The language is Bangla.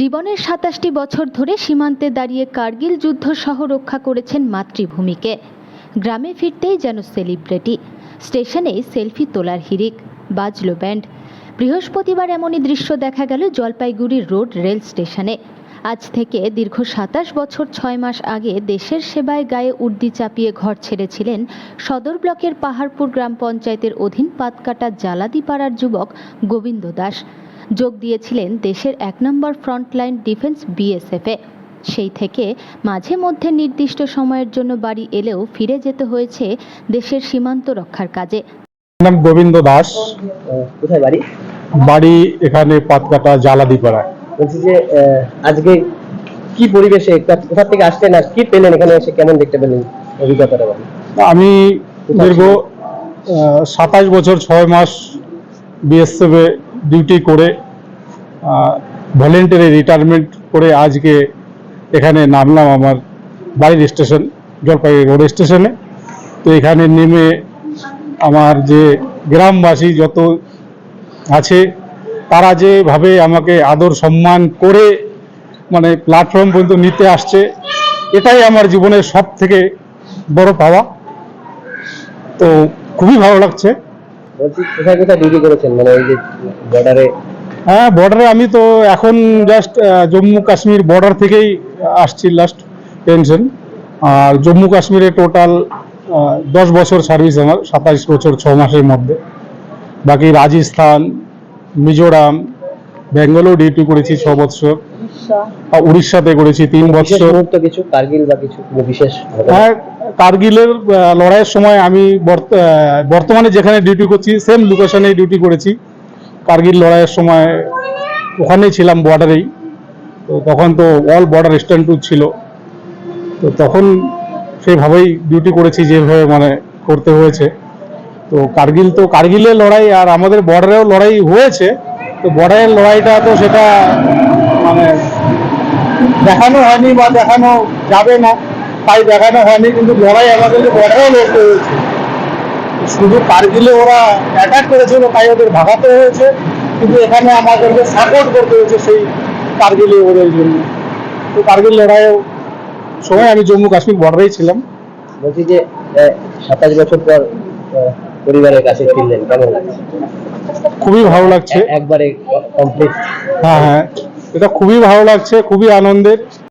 জীবনের সাতাশটি বছর ধরে সীমান্তে দাঁড়িয়ে কার্গিল যুদ্ধ সহ রক্ষা করেছেন মাতৃভূমিকে। গ্রামে ফিরতেই যেন সেলিব্রিটি। স্টেশনে সেলফি তোলার হিরিক বাজলো ব্যান্ড। বৃহস্পতিবার এমনই দৃশ্য দেখা গেল জলপাইগুড়ির রোড রেল স্টেশনে। আজ থেকে দীর্ঘ সাতাশ বছর ছয় মাস আগে দেশের সেবায় গায়ে উর্দি চাপিয়ে ঘর ছেড়েছিলেন সদর ব্লকের পাহাড়পুর গ্রাম পঞ্চায়েতের অধীন পাতকাটা জালাদিপাড়ার যুবক গোবিন্দ দাস। যোগ দিয়েছিলেন দেশের এক নম্বর ফ্রন্টলাইন ডিফেন্স বিএসএফে সেই থেকে মাঝে মধ্যে নির্দিষ্ট সময়ের জন্য বাড়ি এলেও ফিরে যেতে হয়েছে দেশের সীমান্ত রক্ষার কাজে। নাম গোবিন্দ দাস। কোথায় বাড়ি? বাড়ি এখানে পাতকাটা জালাদিপাড়া। বলছি যে আজকে কি পরিবেশে কোথা থেকে আসলেন আর কি পেলেন এখানে এসে কেমন দেখতে পেলেন অভিজ্ঞতাটা আমি দীর্ঘ সাতাশ বছর ছয় মাস বিএসএফ এ ডিউটি করে ভলেন্টারি রিটায়ারমেন্ট করে আজকে এখানে নামলাম আমার বাড়ির স্টেশন জলপাইগুড়ি রোড স্টেশনে তো এখানে নেমে আমার যে গ্রামবাসী যত আছে, তারা যেভাবে আমাকে আদর সম্মান করে মানে প্ল্যাটফর্ম পর্যন্ত নিতে আসছে, এটাই আমার জীবনের সব থেকে বড় পাওয়া। তো খুবই ভালো লাগছে। বলছি কোথায় কোথায় ডিউটি করেছেন? মানে এই যে বর্ডারে হ্যাঁ বর্ডারে আমি তো এখন জাস্ট জম্মু কাশ্মীর বর্ডার থেকেই আসছি লাস্ট পেনশন আর জম্মু কাশ্মীরে টোটাল দশ বছর সার্ভিস আমার সাতাইশ বছর ছ মাসের মধ্যে। বাকি রাজস্থান মিজোরাম ব্যাঙ্গালোর ডিউটি করেছি ছ বছর। আর উড়িষ্যাতে করেছি তিন বছর। কিছু কার্গিল বা কিছু বিশেষ হ্যাঁ কার্গিলের লড়াইয়ের সময় আমি বর্ত- বর্তমানে যেখানে ডিউটি করছি সেম লোকেশনে ডিউটি করেছি। কার্গিল লড়াইয়ের সময় ওখানেই ছিলাম বর্ডারেই তো তখন তো অল বর্ডার স্ট্যান্ড টু ছিল। তো তখন সেইভাবেই ডিউটি করেছি, যেভাবে মানে করতে হয়েছে। তো কার্গিল তো, কার্গিলের লড়াই আর আমাদের বর্ডারেও লড়াই হয়েছে। তো বর্ডারের লড়াইটা তো সেটা মানে দেখানো হয়নি বা দেখানো যাবে না। তাই দেখানো হয়নি কিন্তু লড়াই আমাদের বর্ডারেও লড়তে হয়েছে। শুধু কার্গিলে ওরা অ্যাটাক করেছিল তাই ওদের ভাগাতে হয়েছে কিন্তু এখানে আমাদেরকে সাপোর্ট করতে হয়েছে সেই কার্গিলে ওদের জন্য। তো কার্গিল লড়াইয়েও সময় আমি জম্মু কাশ্মীর বর্ডারেই ছিলাম। বলছি যে সাতাশ বছর পর পরিবারের কাছে ফিরলেন কেমন লাগছে? খুবই ভালো লাগছে। একবারে কমপ্লিট হ্যাঁ হ্যাঁ এটা খুবই ভালো লাগছে খুবই আনন্দের।